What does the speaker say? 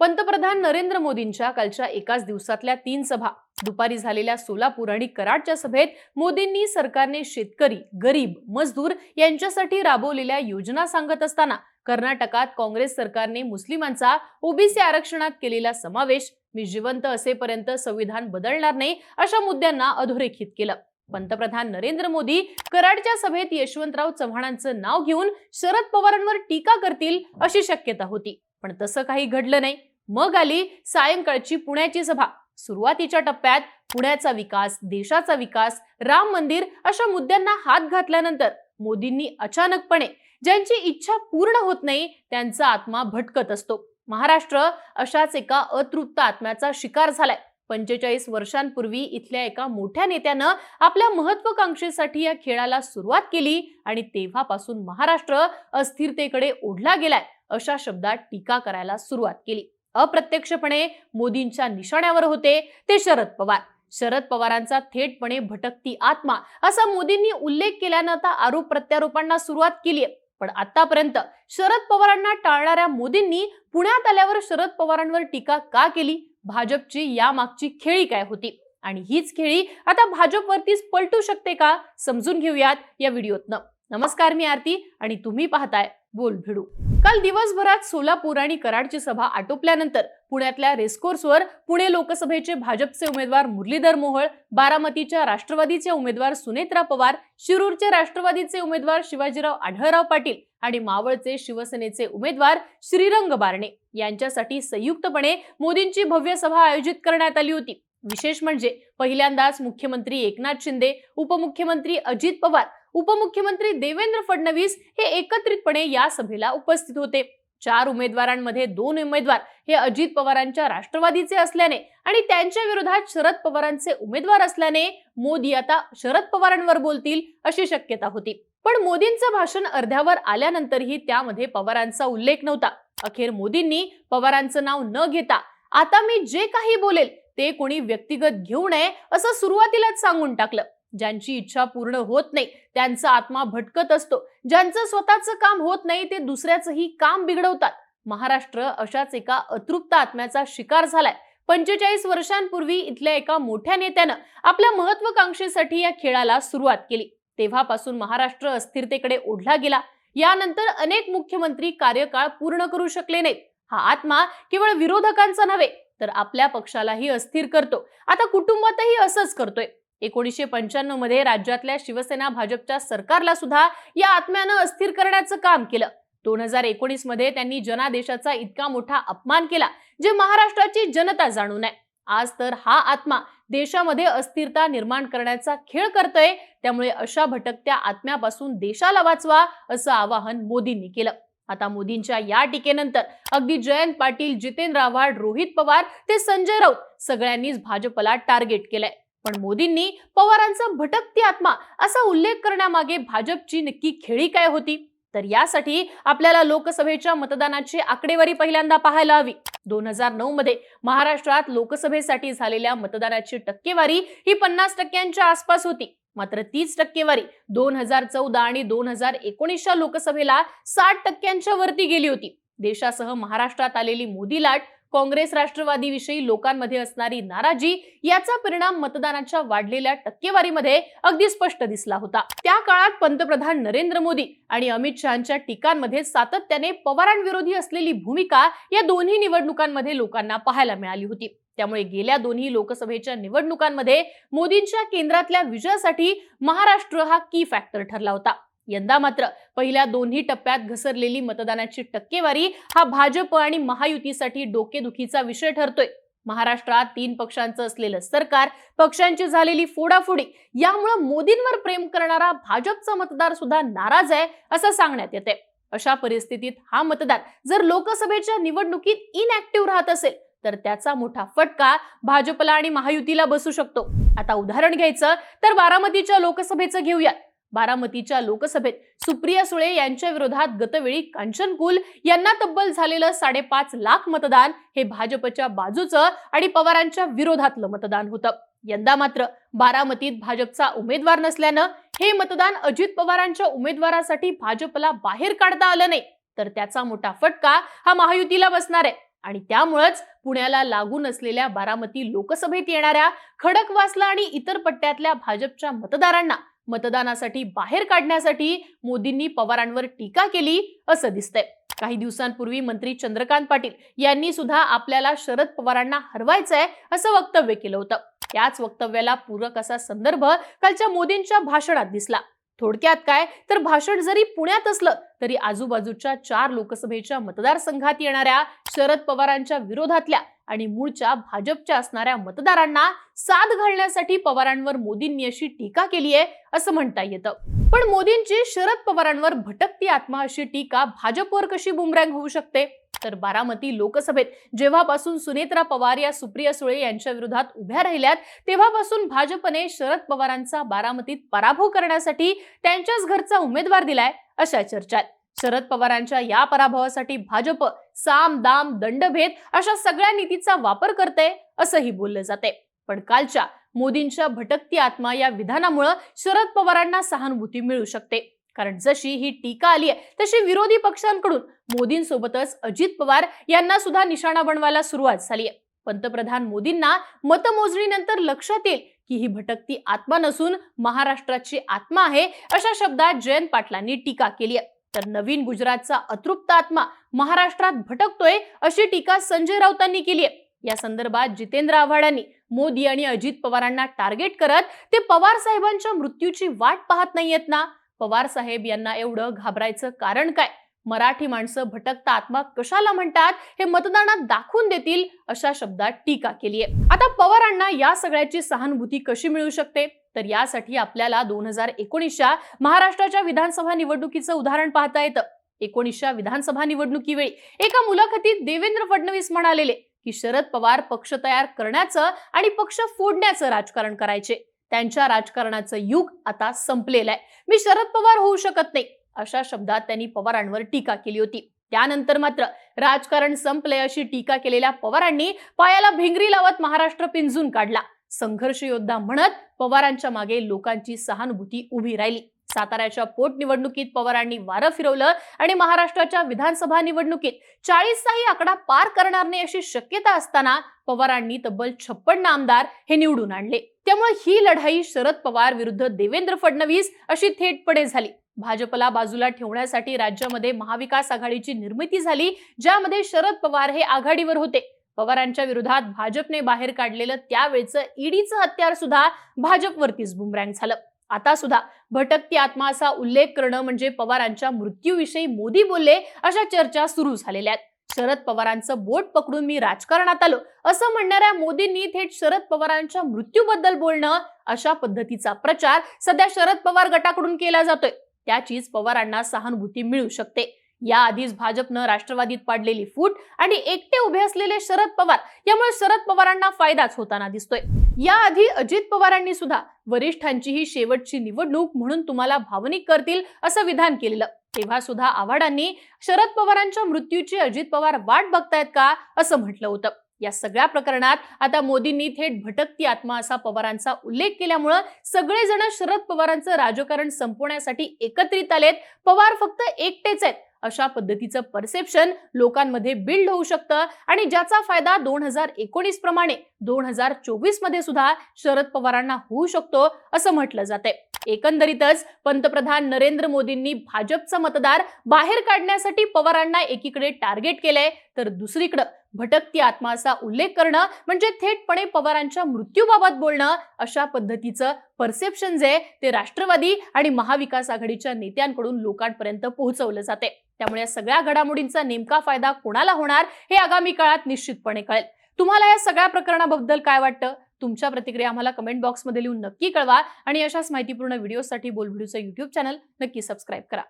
पंतप्रधान नरेंद्र मोदींच्या कालच्या एकाच दिवसातल्या तीन सभा दुपारी झालेल्या सोलापूर आणि कराडच्या सभेत मोदींनी सरकारने शेतकरी गरीब मजदूर यांच्यासाठी राबवलेल्या योजना सांगत असताना कर्नाटकात काँग्रेस सरकारने मुस्लिमांचा ओबीसी आरक्षणात केलेला समावेश मी जिवंत असेपर्यंत संविधान बदलणार नाही अशा मुद्द्यांना अधोरेखित केलं. पंतप्रधान नरेंद्र मोदी कराडच्या सभेत यशवंतराव चव्हाणांचं नाव घेऊन शरद पवारांवर टीका करतील अशी शक्यता होती. पण तसं काही घडलं नाही. मग आली सायंकाळची पुण्याची सभा. सुरुवातीच्या टप्प्यात पुण्याचा विकास देशाचा विकास राम मंदिर अशा मुद्द्यांना हात घातल्यानंतर मोदींनी अचानकपणे ज्यांची इच्छा पूर्ण होत नाही त्यांचा आत्मा भटकत असतो. महाराष्ट्र अशाच एका अतृप्त आत्म्याचा शिकार झालाय. पंचेचाळीस वर्षांपूर्वी इथल्या एका मोठ्या नेत्यानं आपल्या महत्वाकांक्षेसाठी या खेळाला सुरुवात केली आणि तेव्हापासून महाराष्ट्र अस्थिरतेकडे ओढला गेलाय. अशा शब्दात टीका करायला सुरुवात केली. अप्रत्यक्षपणे मोदींच्या निशाण्यावर होते ते शरद पवार. शरद पवारांचा थेटपणे भटकती आत्मा असा मोदींनी उल्लेख केल्यानं आता आरोप प्रत्यारोपांना सुरुवात केली आहे. पण आतापर्यंत शरद पवारांना टाळणाऱ्या मोदींनी पुण्यात आल्यावर शरद पवारांवर टीका का केली? भाजपची यामागची खेळी काय होती? आणि हीच खेळी आता भाजपवरतीच पलटू शकते का? समजून घेऊयात या व्हिडिओतनं. नमस्कार मी आरती आणि तुम्ही पाहताय बोल भिडू काल दिवसभरात सोलापूर आणि कराडची सभा आटोपल्यानंतर पुण्यातल्या रेसकोर्सवर पुणे लोकसभेचे भाजपचे उमेदवार मुरलीधर मोहोळ बारामतीच्या राष्ट्रवादीचे उमेदवार सुनेत्रा पवार शिरूरचे राष्ट्रवादीचे उमेदवार शिवाजीराव आढळराव पाटील आणि मावळचे शिवसेनेचे उमेदवार श्रीरंग बारणे यांच्यासाठी संयुक्तपणे मोदींची भव्य सभा आयोजित करण्यात आली होती. विशेष म्हणजे पहिल्यांदाच मुख्यमंत्री एकनाथ शिंदे उपमुख्यमंत्री अजित पवार उपमुख्यमंत्री देवेंद्र फडणवीस हे एकत्रितपणे या सभेला उपस्थित होते. चार उमेदवारांमध्ये दोन उमेदवार हे अजित पवारांच्या राष्ट्रवादीचे असल्याने आणि त्यांच्या विरोधात शरद पवारांचे उमेदवार असल्याने मोदी आता शरद पवारांवर बोलतील अशी शक्यता होती. पण मोदींचं भाषण अर्ध्यावर आल्यानंतरही त्यामध्ये पवारांचा उल्लेख नव्हता. अखेर मोदींनी पवारांचं नाव न घेता आता मी जे काही बोलेल ते कोणी व्यक्तिगत घेऊ नये असं सुरुवातीलाच सांगून टाकलं. ज्यांची इच्छा पूर्ण होत नाही त्यांचा आत्मा भटकत असतो. ज्यांचं स्वतःचं काम होत नाही ते दुसऱ्याचंही काम बिघडवतात. महाराष्ट्र अशाच एका अतृप्त आत्म्याचा शिकार झालाय. पंचेचाळीस वर्षांपूर्वी इथल्या एका मोठ्या नेत्यानं आपल्या महत्वाकांक्षेसाठी या खेळाला सुरुवात केली. तेव्हापासून महाराष्ट्र अस्थिरतेकडे ओढला गेला. यानंतर अनेक मुख्यमंत्री कार्यकाळ पूर्ण करू शकले नाहीत. हा आत्मा केवळ विरोधकांचा नव्हे तर आपल्या पक्षालाही अस्थिर करतो. आता कुटुंबातही असंच करतोय. एकोणीसशे पंच्याण्णवमध्ये राज्यातल्या शिवसेना भाजपच्या सरकारला सुद्धा या आत्म्यानं अस्थिर करण्याचं काम केलं. दोन हजार एकोणीसमध्ये त्यांनी जनादेशाचा इतका मोठा अपमान केला जे महाराष्ट्राची जनता जाणून आहे. आज तर हा आत्मा देशामध्ये अस्थिरता निर्माण करण्याचा खेळ करतोय त्यामुळे अशा भटकत्या आत्म्यापासून देशाला वाचवा असं आवाहन मोदींनी केलं. आता मोदींच्या या टीकेनंतर अगदी जयंत पाटील जितेंद्र आव्हाड रोहित पवार ते संजय राऊत सगळ्यांनीच भाजपला टार्गेट केलंय. पण मोदींनी पवारांचा भटकती आत्मा असा उल्लेख करण्यामागे भाजपची नक्की खेळी काय होती? तर यासाठी आपल्याला लोकसभेच्या मतदानाची आकडेवारी पहिल्यांदा पाहायला हवी. दोन हजार नऊ मध्ये महाराष्ट्रात लोकसभेसाठी झालेल्या मतदानाची टक्केवारी ही पन्नास टक्क्यांच्या आसपास होती. मात्र तीच टक्केवारी दोन हजार चौदा आणि दोन हजार एकोणीसच्या लोकसभेला साठ टक्क्यांच्या वरती गेली होती. देशासह महाराष्ट्रात आलेली मोदी लाट काँग्रेस राष्ट्रवादीविषयी लोकांमध्ये असणारी नाराजी याचा परिणाम मतदानाच्या वाढलेल्या टक्केवारीमध्ये अगदी स्पष्ट दिसला होता. त्या काळात पंतप्रधान नरेंद्र मोदी आणि अमित शहाच्या टीकांमध्ये सातत्याने पवारांविरोधी असलेली भूमिका या दोन्ही निवडणुकांमध्ये लोकांना पाहायला मिळाली होती. त्यामुळे गेल्या दोन्ही लोकसभेच्या निवडणुकांमध्ये मोदींच्या केंद्रातल्या विजयासाठी महाराष्ट्र हा की फॅक्टर ठरला होता. यंदा मात्र पहिल्या दोन्ही टप्प्यात घसरलेली मतदानाची टक्केवारी हा भाजप आणि महायुतीसाठी डोकेदुखीचा विषय ठरतोय. महाराष्ट्रात तीन पक्षांचं असलेलं सरकार पक्षांची झालेली फोडाफोडी यामुळे मोदींवर प्रेम करणारा भाजपचा मतदार सुद्धा नाराज आहे असं सांगण्यात येते अशा परिस्थितीत हा मतदार जर लोकसभेच्या निवडणुकीत इनऍक्टिव्ह राहत असेल तर त्याचा मोठा फटका भाजपला आणि महायुतीला बसू शकतो. आता उदाहरण घ्यायचं तर बारामतीच्या लोकसभेचं घेऊयात. बारामतीच्या लोकसभेत सुप्रिया सुळे यांच्या विरोधात गतवेळी कांचन कुल यांना तब्बल झालेलं साडेपाच लाख मतदान हे भाजपच्या बाजूचं आणि पवारांच्या विरोधातलं मतदान होतं. यंदा मात्र बारामतीत भाजपचा उमेदवार नसल्यानं हे मतदान अजित पवारांच्या उमेदवारासाठी भाजपला बाहेर काढता आलं नाही. तर त्याचा मोठा फटका हा महायुतीला बसणार आहे. आणि त्यामुळेच पुण्याला लागून असलेल्या बारामती लोकसभेत येणाऱ्या खडकवासला आणि इतर पट्ट्यातल्या भाजपच्या मतदारांना मतदानासाठी बाहेर काढण्यासाठी मोदींनी पवारांवर टीका केली असं दिसतंय. काही दिवसांपूर्वी मंत्री चंद्रकांत पाटील यांनी सुद्धा आपल्याला शरद पवारांना हरवायचंय असं वक्तव्य केलं होतं. त्याच वक्तव्याला पूरक असा संदर्भ कालच्या मोदींच्या भाषणात दिसला. थोडक्यात काय? तर भाषण जरी पुण्यात असलं तरी आजूबाजूच्या चार लोकसभेच्या मतदारसंघात येणाऱ्या शरद पवारांच्या विरोधातल्या आणि मूळच्या भाजपच्या असणाऱ्या मतदारांना साथ घालण्यासाठी पवारांवर मोदींनी अशी टीका केली आहे असं म्हणता येतं. पण मोदींची शरद पवारांवर भटकती आत्मा अशी टीका भाजपवर कशी बुमरँग होऊ शकते? तर बारामती लोकसभेत जेव्हापासून सुनेत्रा पवार या सुप्रिया सुळे यांच्या विरोधात उभ्या राहिल्यात तेव्हापासून भाजपने शरद पवारांचा बारामतीत पराभव करण्यासाठी त्यांच्याच घरचा उमेदवार दिलाय अशा चर्चा शरद पवारांच्या या पराभवासाठी भाजप साम दाम दंडभेद अशा सगळ्या नीतीचा वापर करते असंही बोललं जाते. पण कालच्या मोदींच्या भटकती आत्मा या विधानामुळे शरद पवारांना सहानुभूती मिळू शकते. कारण जशी ही टीका आली आहे तशी विरोधी पक्षांकडून मोदींसोबतच अजित पवार यांना सुद्धा निशाणा बनवायला सुरुवात झाली आहे पंतप्रधान मोदींना मतमोजणीनंतर लक्षात येईल की ही भटकती आत्मा नसून महाराष्ट्राची आत्मा आहे अशा शब्दात जयंत पाटलांनी टीका केली आहे तर नवीन गुजरातचा अतृप्त आत्मा महाराष्ट्रात भटकतोय अशी टीका संजय राऊतांनी केली आहे. या संदर्भात जितेंद्र आव्हाडांनी मोदी आणि अजित पवारांना टार्गेट करत ते पवार साहेबांच्या मृत्यूची वाट पाहत नाहीयेत ना? पवार साहेब यांना एवढं घाबरायचं कारण काय? मराठी माणसं भटकता आत्मा कशाला म्हणतात हे मतदानात दाखवून देतील अशा शब्दात टीका केली आहे आता पवारांना या सगळ्याची सहानुभूती कशी मिळू शकते? तर यासाठी आपल्याला दोन हजार एकोणीसच्या महाराष्ट्राच्या विधानसभा निवडणुकीचं उदाहरण पाहता येतं. एकोणीसच्या विधानसभा निवडणुकीवेळी एका मुलाखतीत देवेंद्र फडणवीस म्हणालेले की शरद पवार पक्ष तयार करण्याचं आणि पक्ष फोडण्याचं राजकारण करायचे. त्यांच्या राजकारणाचं युग आता संपलेलं आहे. मी शरद पवार होऊ शकत नाही. अशा शब्दात त्यांनी पवारांवर टीका केली होती. त्यानंतर मात्र राजकारण संपले अशी टीका केलेल्या पवारांनी पायाला भिंगरी लावत महाराष्ट्र पिंजून काढला. संघर्ष योद्धा म्हणत पवारांच्या मागे लोकांची सहानुभूती उभी राहिली. साताऱ्याच्या पोटनिवडणुकीत पवारांनी वारं फिरवलं आणि महाराष्ट्राच्या विधानसभा निवडणुकीत चाळीसचाही आकडा पार करणार नाही अशी शक्यता असताना पवारांनी तब्बल छप्पन्न आमदार हे निवडून आणले. त्यामुळे ही लढाई शरद पवार विरुद्ध देवेंद्र फडणवीस अशी थेटपणे झाली. भाजपला बाजूला ठेवण्यासाठी राज्यामध्ये महाविकास आघाडीची निर्मिती झाली ज्यामध्ये शरद पवार हे आघाडीवर होते. पवारांच्या विरोधात भाजपने बाहेर काढलेलं त्यावेळचं ईडीचं हत्यार सुद्धा भाजपवरतीच बुमरँग झालं. आता सुद्धा भटकती आत्मा असा उल्लेख करणं म्हणजे पवारांच्या मृत्यूविषयी मोदी बोलले अशा चर्चा सुरू झालेल्या आहेत. शरद पवारांचं बोट पकडून मी राजकारणात आलो असं म्हणणाऱ्या मोदींनी थेट शरद पवारांच्या मृत्यूबद्दल बोलणं अशा पद्धतीचा प्रचार सध्या शरद पवार गटाकडून केला जातोय. त्याचीच पवारांना सहानुभूती मिळू शकते. याआधीच भाजपनं राष्ट्रवादीत पाडलेली फूट आणि एकटे उभे असलेले शरद पवार यामुळे शरद पवारांना फायदाच होताना दिसतोय. याआधी अजित पवारांनी सुद्धा वरिष्ठांची ही शेवटची निवडणूक म्हणून तुम्हाला भावनिक करतील असं विधान केलेलं. तेव्हा सुद्धा आव्हाडांनी शरद पवारांच्या मृत्यूची अजित पवार वाट बघतायत का असं म्हटलं होतं. या सगळ्या प्रकरणात आता मोदींनी थेट भटकती आत्मा असा पवारांचा उल्लेख केल्यामुळं सगळेजण शरद पवारांचं राजकारण संपवण्यासाठी एकत्रित आलेत. पवार फक्त एकटेच आहेत. अशा पद्धतीचं परसेप्शन लोकांमध्ये बिल्ड होऊ शकतं आणि ज्याचा फायदा दोन हजार एकोणीस प्रमाणे दोन हजार चोवीसमध्ये सुद्धा शरद पवारांना होऊ शकतो असं म्हटलं जाते एकंदरीतच पंतप्रधान नरेंद्र मोदींनी भाजपचा मतदार बाहेर काढण्यासाठी पवारांना एकीकडे टार्गेट केलंय तर दुसरीकडे भटकती आत्मा असा उल्लेख करणं म्हणजे थेटपणे पवारांच्या मृत्यूबाबत बोलणं अशा पद्धतीचं परसेप्शन जे ते राष्ट्रवादी आणि महाविकास आघाडीच्या नेत्यांकडून लोकांपर्यंत पोहोचवलं जाते. त्यामुळे या सगळ्या घडामोडींचा नेमका फायदा कोणाला होणार हे आगामी काळात निश्चितपणे कळेल. तुम्हाला या सगळ्या प्रकरणाबद्दल काय वाटतं? तुमच्या प्रतिक्रिया आम्हाला कमेंट बॉक्समध्ये लिहून नक्की कळवा आणि अशाच माहितीपूर्ण व्हिडिओसाठी बोल युट्यूब चॅनल नक्की सबस्क्राईब करा.